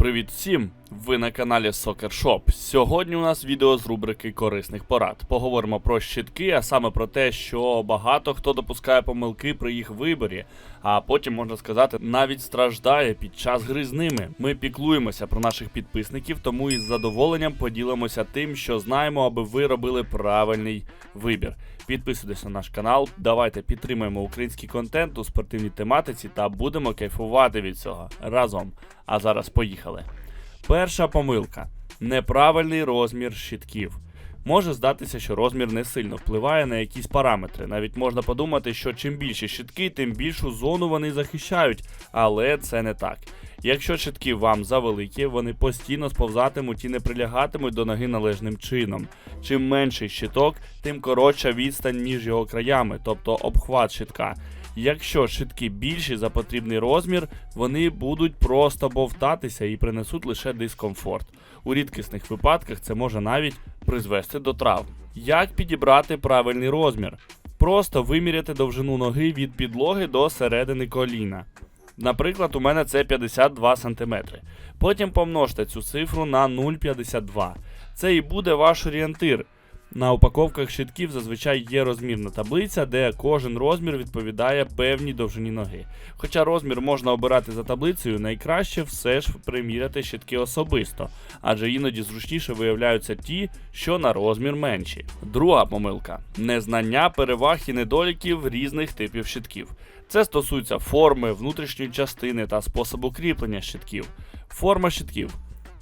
Привіт всім! Ви на каналі Soccer Shop. Сьогодні у нас відео з рубрики корисних порад. Поговоримо про щитки, а саме про те, що багато хто допускає помилки при їх виборі, а потім можна сказати, навіть страждає під час гри з ними. Ми піклуємося про наших підписників, тому із задоволенням поділимося тим, що знаємо, аби ви робили правильний вибір. Підписуйтесь на наш канал, давайте підтримуємо український контент у спортивній тематиці та будемо кайфувати від цього разом. А зараз поїхали. Перша помилка неправильний розмір щитків. Може здатися, що розмір не сильно впливає на якісь параметри. Навіть можна подумати, що чим більші щитки, тим більшу зону вони захищають, але це не так. Якщо щитки вам завеликі, вони постійно сповзатимуть і не прилягатимуть до ноги належним чином. Чим менший щиток, тим коротша відстань між його краями, тобто обхват щитка. Якщо щитки більші за потрібний розмір, вони будуть просто бовтатися і принесуть лише дискомфорт. У рідкісних випадках це може навіть призвести до травм. Як підібрати правильний розмір? Просто виміряти довжину ноги від підлоги до середини коліна. Наприклад, у мене це 52 см. Потім помножте цю цифру на 0,52. Це і буде ваш орієнтир. На упаковках щитків зазвичай є розмірна таблиця, де кожен розмір відповідає певній довжині ноги. Хоча розмір можна обирати за таблицею, найкраще все ж приміряти щитки особисто, адже іноді зручніше виявляються ті, що на розмір менші. Друга помилка незнання переваг і недоліків різних типів щитків. Це стосується форми, внутрішньої частини та способу кріплення щитків. Форма щитків.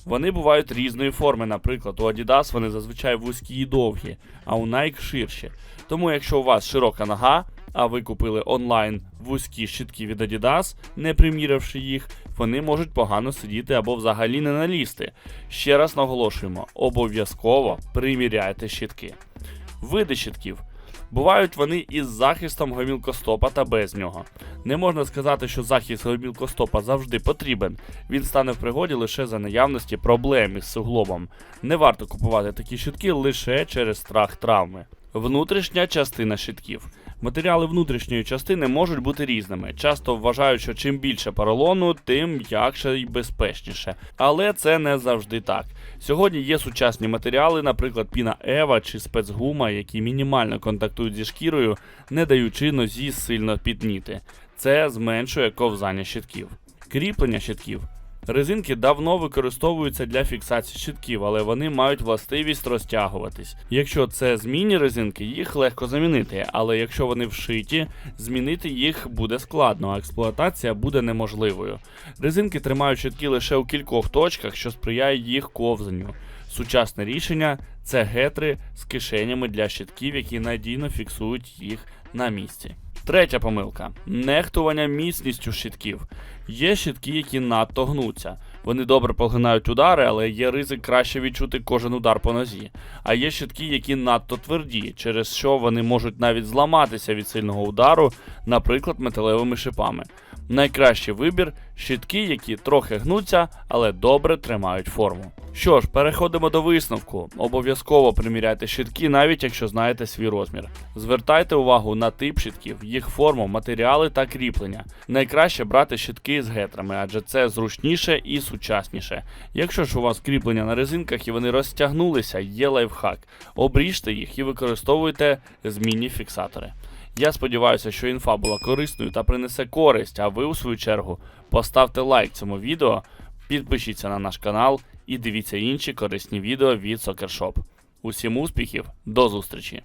Вони бувають різної форми, наприклад, у Adidas вони зазвичай вузькі і довгі, а у Nike ширші. Тому якщо у вас широка нога, а ви купили онлайн вузькі щитки від Adidas, не примірявши їх, вони можуть погано сидіти або взагалі не налізти. Ще раз наголошуємо: обов'язково приміряйте щитки. Види щитків. Бувають вони із захистом гомілкостопа та без нього. Не можна сказати, що захист гомілкостопа завжди потрібен. Він стане в пригоді лише за наявності проблем із суглобом. Не варто купувати такі щитки лише через страх травми. Внутрішня частина щитків. Матеріали внутрішньої частини можуть бути різними. Часто вважають, що чим більше поролону, тим м'якше і безпечніше. Але це не завжди так. Сьогодні є сучасні матеріали, наприклад, піна Ева чи спецгума, які мінімально контактують зі шкірою, не даючи нозі сильно підніти. Це зменшує ковзання щитків. Кріплення щитків. Резинки давно використовуються для фіксації щитків, але вони мають властивість розтягуватись. Якщо це змінні резинки, їх легко замінити, але якщо вони вшиті, змінити їх буде складно, а експлуатація буде неможливою. Резинки тримають щитки лише у кількох точках, що сприяє їх ковзанню. Сучасне рішення це гетри з кишенями для щитків, які надійно фіксують їх на місці. Третя помилка нехтування міцністю щитків. Є щитки, які надто гнуться. Вони добре поглинають удари, але є ризик краще відчути кожен удар по нозі. А є щитки, які надто тверді, через що вони можуть навіть зламатися від сильного удару, наприклад, металевими шипами. Найкращий вибір щитки, які трохи гнуться, але добре тримають форму. Що ж, переходимо до висновку. Обов'язково приміряйте щитки, навіть якщо знаєте свій розмір. Звертайте увагу на тип щитків, їх форму, матеріали та кріплення. Найкраще брати щитки з гетрами, адже це зручніше і сучасніше. Якщо ж у вас кріплення на резинках і вони розтягнулися, є лайфхак. Обріжте їх і використовуйте змінні фіксатори. Я сподіваюся, що інфа була корисною та принесе користь, а ви, у свою чергу, поставте лайк цьому відео, підпишіться на наш канал і дивіться інші корисні відео від Сокершоп. Усім успіхів, до зустрічі!